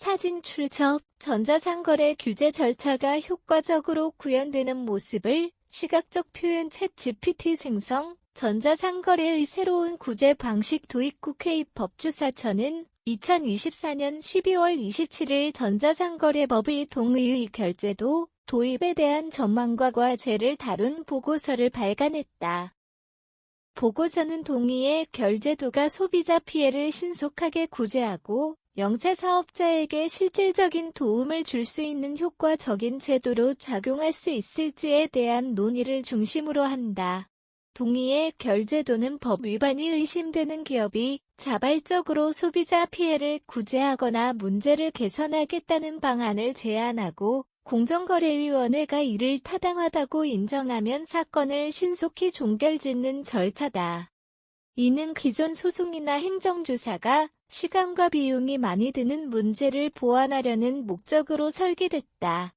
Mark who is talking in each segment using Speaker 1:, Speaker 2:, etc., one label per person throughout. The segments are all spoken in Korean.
Speaker 1: 사진 출처, 전자상거래 규제 절차가 효과적으로 구현되는 모습을 시각적 표현 챗 GPT 생성, 전자상거래의 새로운 구제 방식 도입 국회 입법주사처는 2024년 12월 27일 전자상거래법의 동의의 결제도 도입에 대한 전망과 과제를 다룬 보고서를 발간했다. 보고서는 동의의 결제도가 소비자 피해를 신속하게 구제하고 영세 사업자에게 실질적인 도움을 줄 수 있는 효과적인 제도로 작용할 수 있을지에 대한 논의를 중심으로 한다. 동의의 결제도는 법 위반이 의심되는 기업이 자발적으로 소비자 피해를 구제하거나 문제를 개선하겠다는 방안을 제안하고 공정거래위원회가 이를 타당하다고 인정하면 사건을 신속히 종결짓는 절차다. 이는 기존 소송이나 행정조사가 시간과 비용이 많이 드는 문제를 보완하려는 목적으로 설계됐다.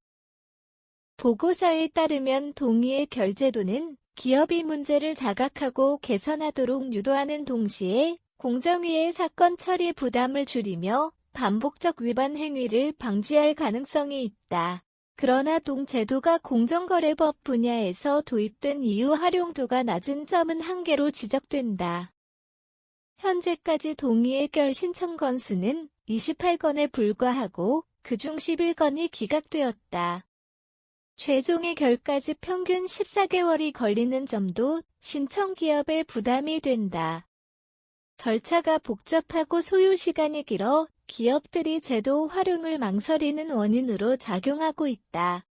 Speaker 1: 보고서에 따르면 동의의 결제도는 기업이 문제를 자각하고 개선하도록 유도하는 동시에 공정위의 사건 처리 부담을 줄이며 반복적 위반 행위를 방지할 가능성이 있다. 그러나 동제도가 공정거래법 분야에서 도입된 이후 활용도가 낮은 점은 한계로 지적된다. 현재까지 동의해결 신청 건수는 28건에 불과하고 그중 11건이 기각되었다. 최종 해결까지 평균 14개월이 걸리는 점도 신청 기업의 부담이 된다. 절차가 복잡하고 소요 시간이 길어 기업들이 제도 활용을 망설이는 원인으로 작용하고 있다.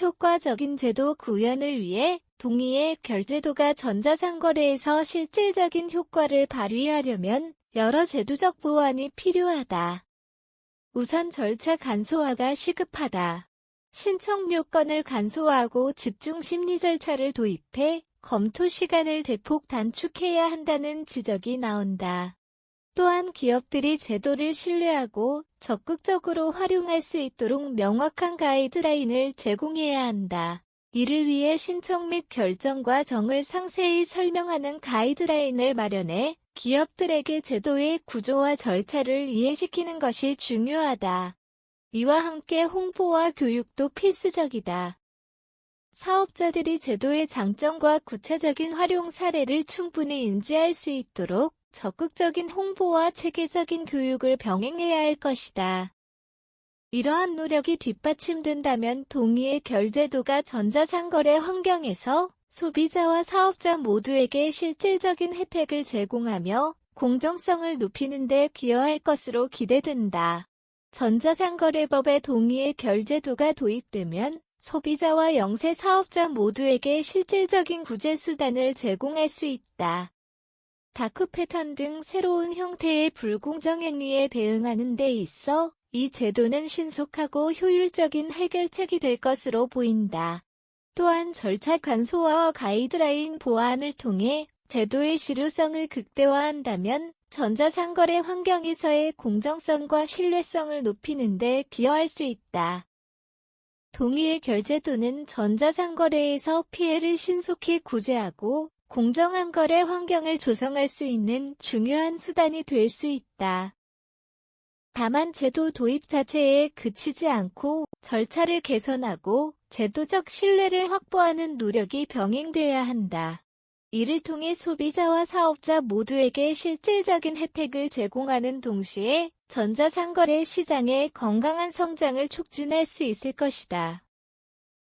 Speaker 1: 효과적인 제도 구현을 위해 동의의 결제도가 전자상거래에서 실질적인 효과를 발휘하려면 여러 제도적 보완이 필요하다. 우선 절차 간소화가 시급하다. 신청 요건을 간소화하고 집중 심리 절차를 도입해 검토 시간을 대폭 단축해야 한다는 지적이 나온다. 또한 기업들이 제도를 신뢰하고 적극적으로 활용할 수 있도록 명확한 가이드라인을 제공해야 한다. 이를 위해 신청 및 결정 과정을 상세히 설명하는 가이드라인을 마련해 기업들에게 제도의 구조와 절차를 이해시키는 것이 중요하다. 이와 함께 홍보와 교육도 필수적이다. 사업자들이 제도의 장점과 구체적인 활용 사례를 충분히 인지할 수 있도록 적극적인 홍보와 체계적인 교육을 병행해야 할 것이다. 이러한 노력이 뒷받침된다면 동의의 결제도가 전자상거래 환경에서 소비자와 사업자 모두에게 실질적인 혜택을 제공하며 공정성을 높이는 데 기여할 것으로 기대된다. 전자상거래법의 동의의 결제도가 도입되면 소비자와 영세 사업자 모두에게 실질적인 구제 수단을 제공할 수 있다. 다크 패턴 등 새로운 형태의 불공정 행위에 대응하는 데 있어 이 제도는 신속하고 효율적인 해결책이 될 것으로 보인다. 또한 절차 간소화와 가이드라인 보완을 통해 제도의 실효성을 극대화한다면 전자상거래 환경에서의 공정성과 신뢰성을 높이는 데 기여할 수 있다. 동의의 결제도는 전자상거래에서 피해를 신속히 구제하고 공정한 거래 환경을 조성할 수 있는 중요한 수단이 될 수 있다. 다만 제도 도입 자체에 그치지 않고 절차를 개선하고 제도적 신뢰를 확보하는 노력이 병행돼야 한다. 이를 통해 소비자와 사업자 모두에게 실질적인 혜택을 제공하는 동시에 전자상거래 시장의 건강한 성장을 촉진할 수 있을 것이다.